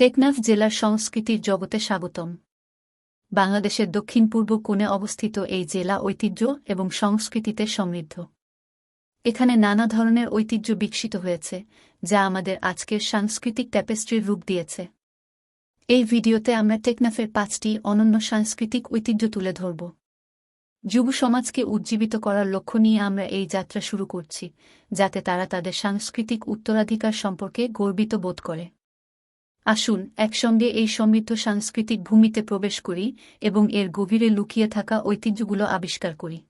টেকনাফ জেলার সংস্কৃতির জগতে স্বাগতম। বাংলাদেশের দক্ষিণ পূর্ব কোণে অবস্থিত এই জেলা ঐতিহ্য এবং সংস্কৃতিতে সমৃদ্ধ। এখানে নানা ধরনের ঐতিহ্য বিকশিত হয়েছে, যা আমাদের আজকের সাংস্কৃতিক ট্যাপেস্ট্রির রূপ দিয়েছে। এই ভিডিওতে আমরা টেকনাফের পাঁচটি অনন্য সাংস্কৃতিক ঐতিহ্য তুলে ধরব। যুব সমাজকে উজ্জীবিত করার লক্ষ্য নিয়ে আমরা এই যাত্রা শুরু করছি, যাতে তারা তাদের সাংস্কৃতিক উত্তরাধিকার সম্পর্কে গর্বিত বোধ করে। আসুন, একসঙ্গে এই সমৃদ্ধ সাংস্কৃতিক ভূমিতে প্রবেশ করি এবং এর গভীরে লুকিয়ে থাকা ঐতিহ্যগুলো আবিষ্কার করি।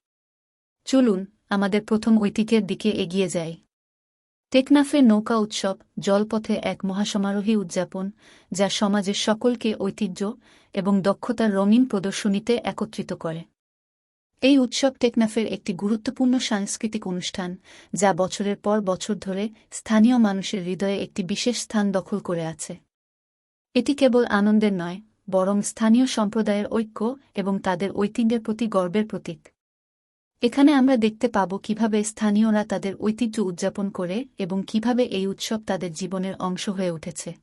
চলুন, আমাদের প্রথম ঐতিহ্যের দিকে এগিয়ে যাই। টেকনাফের নৌকা উৎসব, জলপথে এক মহাসমারোহী উদযাপন, যা সমাজের সকলকে ঐতিহ্য এবং দক্ষতার রঙিন প্রদর্শনীতে একত্রিত করে। এই উৎসব টেকনাফের একটি গুরুত্বপূর্ণ সাংস্কৃতিক অনুষ্ঠান, যা বছরের পর বছর ধরে স্থানীয় মানুষের হৃদয়ে একটি বিশেষ স্থান দখল করে আছে। এটি কেবল আনন্দের নয়, বরং স্থানীয় সম্প্রদায়ের ঐক্য এবং তাদের ঐতিহ্যের প্রতি গর্বের প্রতীক। এখানে আমরা দেখতে পাব কীভাবে স্থানীয়রা তাদের ঐতিহ্য উদযাপন করে এবং কীভাবে এই উৎসব তাদের জীবনের অংশ হয়ে উঠেছে।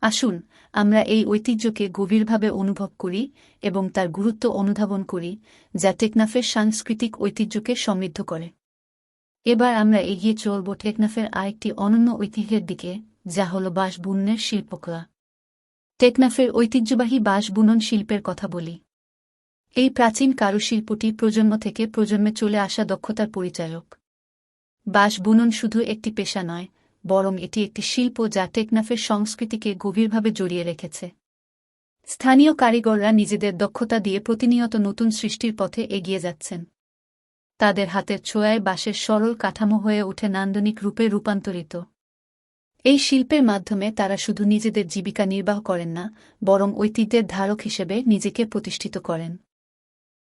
আসুন, আমরা এই ঐতিহ্যকে গভীরভাবে অনুভব করি এবং তার গুরুত্ব অনুধাবন করি, যা টেকনাফের সাংস্কৃতিক ঐতিহ্যকে সমৃদ্ধ করে। এবার আমরা এগিয়ে চলব টেকনাফের আরেকটি অনন্য ঐতিহ্যের দিকে, যা হল বাঁশ শিল্পকলা। টেকনাফের ঐতিহ্যবাহী বাঁশ বুনন শিল্পের কথা বলি। এই প্রাচীন কারুশিল্পটি প্রজন্ম থেকে প্রজন্মে চলে আসা দক্ষতার পরিচায়ক। বাঁশ বুনন শুধু একটি পেশা নয়, বরং এটি একটি শিল্প যা টেকনাফের সংস্কৃতিকে গভীরভাবে জড়িয়ে রেখেছে। স্থানীয় কারিগররা নিজেদের দক্ষতা দিয়ে প্রতিনিয়ত নতুন সৃষ্টির পথে এগিয়ে যাচ্ছেন। তাদের হাতের ছোঁয়ায় বাঁশের সরল কাঠামো হয়ে ওঠে নান্দনিক রূপে রূপান্তরিত। এই শিল্পের মাধ্যমে তারা শুধু নিজেদের জীবিকা নির্বাহ করেন না, বরং ঐতিহ্যের ধারক হিসেবে নিজেকে প্রতিষ্ঠিত করেন।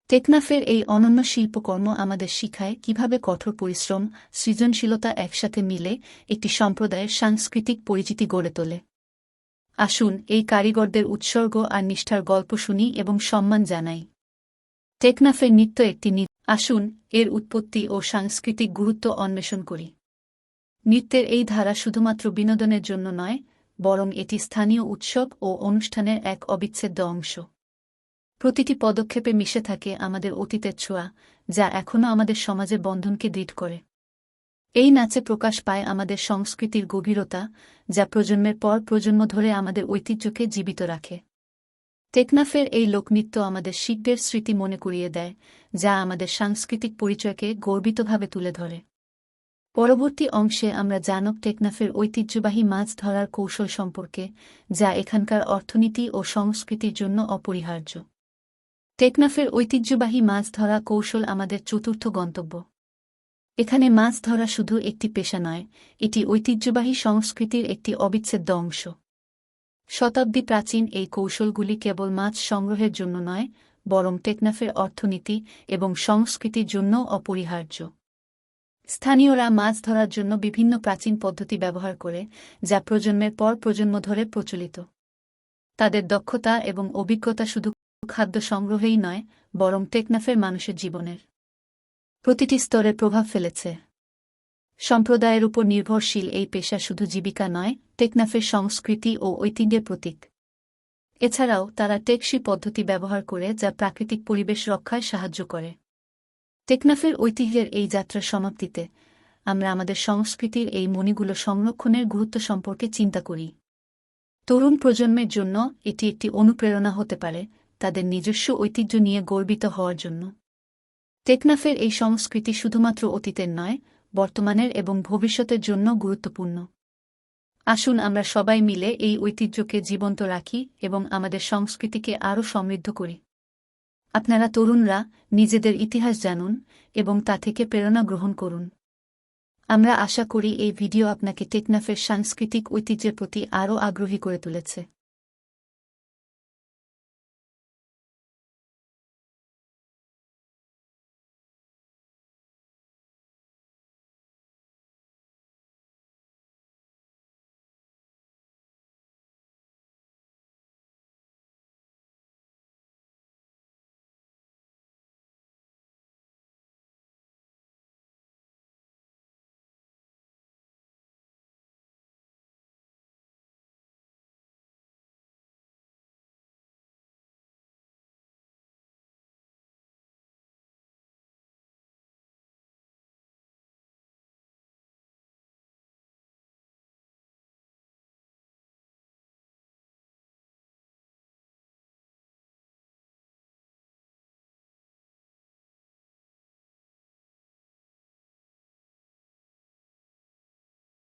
টেকনাফের এই অনন্য শিল্পকর্ম আমাদের শিখায় কীভাবে কঠোর পরিশ্রম, সৃজনশীলতা একসাথে মিলে একটি সম্প্রদায়ের সাংস্কৃতিক পরিচিতি গড়ে তোলে। আসুন এই কারিগরদের উৎসর্গ আর নিষ্ঠার গল্প শুনি এবং সম্মান জানাই। টেকনাফের নৃত্য একটি আসুন এর উৎপত্তি ও সাংস্কৃতিক গুরুত্ব অন্বেষণ করি। নৃত্যের এই ধারা শুধুমাত্র বিনোদনের জন্য নয়, বরং এটি স্থানীয় উৎসব ও অনুষ্ঠানের এক অবিচ্ছেদ্য অংশ। প্রতিটি পদক্ষেপে মিশে থাকে আমাদের অতীতের ছোঁয়া, যা এখনও আমাদের সমাজের বন্ধনকে দৃঢ় করে। এই নাচে প্রকাশ পায় আমাদের সংস্কৃতির গভীরতা, যা প্রজন্মের পর প্রজন্ম ধরে আমাদের ঐতিহ্যকে জীবিত রাখে। টেকনাফের এই লোকনৃত্য আমাদের শিল্পের স্মৃতি মনে করিয়ে দেয়, যা আমাদের সাংস্কৃতিক পরিচয়কে গর্বিতভাবে তুলে ধরে। পরবর্তী অংশে আমরা জানব টেকনাফের ঐতিহ্যবাহী মাছ ধরার কৌশল সম্পর্কে, যা এখানকার অর্থনীতি ও সংস্কৃতির জন্য অপরিহার্য। টেকনাফের ঐতিহ্যবাহী মাছ ধরা কৌশল আমাদের চতুর্থ গন্তব্য। এখানে মাছ ধরা শুধু একটি পেশা নয়, এটি ঐতিহ্যবাহী সংস্কৃতির একটি অবিচ্ছেদ্য অংশ। শতাব্দী প্রাচীন এই কৌশলগুলি কেবল মাছ সংগ্রহের জন্য নয়, বরং টেকনাফের অর্থনীতি এবং সংস্কৃতির জন্য অপরিহার্য। স্থানীয়রা মাছ ধরার জন্য বিভিন্ন প্রাচীন পদ্ধতি ব্যবহার করে, যা প্রজন্মের পর প্রজন্ম ধরে প্রচলিত। তাদের দক্ষতা এবং অভিজ্ঞতা শুধু খাদ্য সংগ্রহেই নয়, বরং টেকনাফের মানুষের জীবনের প্রতিটি স্তরে প্রভাব ফেলেছে। সম্প্রদায়ের উপর নির্ভরশীল এই পেশা শুধু জীবিকা নয়, টেকনাফের সংস্কৃতি ও ঐতিহ্যের প্রতীক। এছাড়াও তারা টেকসি পদ্ধতি ব্যবহার করে, যা প্রাকৃতিক পরিবেশ রক্ষায় সাহায্য করে। টেকনাফের ঐতিহ্যের এই যাত্রার সমাপ্তিতে আমরা আমাদের সংস্কৃতির এই মণিগুলো সংরক্ষণের গুরুত্ব সম্পর্কে চিন্তা করি। তরুণ প্রজন্মের জন্য এটি একটি অনুপ্রেরণা হতে পারে তাদের নিজস্ব ঐতিহ্য নিয়ে গর্বিত হওয়ার জন্য। টেকনাফের এই সংস্কৃতি শুধুমাত্র অতীতের নয়, বর্তমানের এবং ভবিষ্যতের জন্য গুরুত্বপূর্ণ। আসুন আমরা সবাই মিলে এই ঐতিহ্যকে জীবন্ত রাখি এবং আমাদের সংস্কৃতিকে আরও সমৃদ্ধ করি। আপনারা তরুণরা নিজেদের ইতিহাস জানুন এবং তা থেকে প্রেরণা গ্রহণ করুন। আমরা আশা করি এই ভিডিও আপনাকে টেকনাফের সাংস্কৃতিক ঐতিহ্যের প্রতি আরও আগ্রহী করে তুলেছে।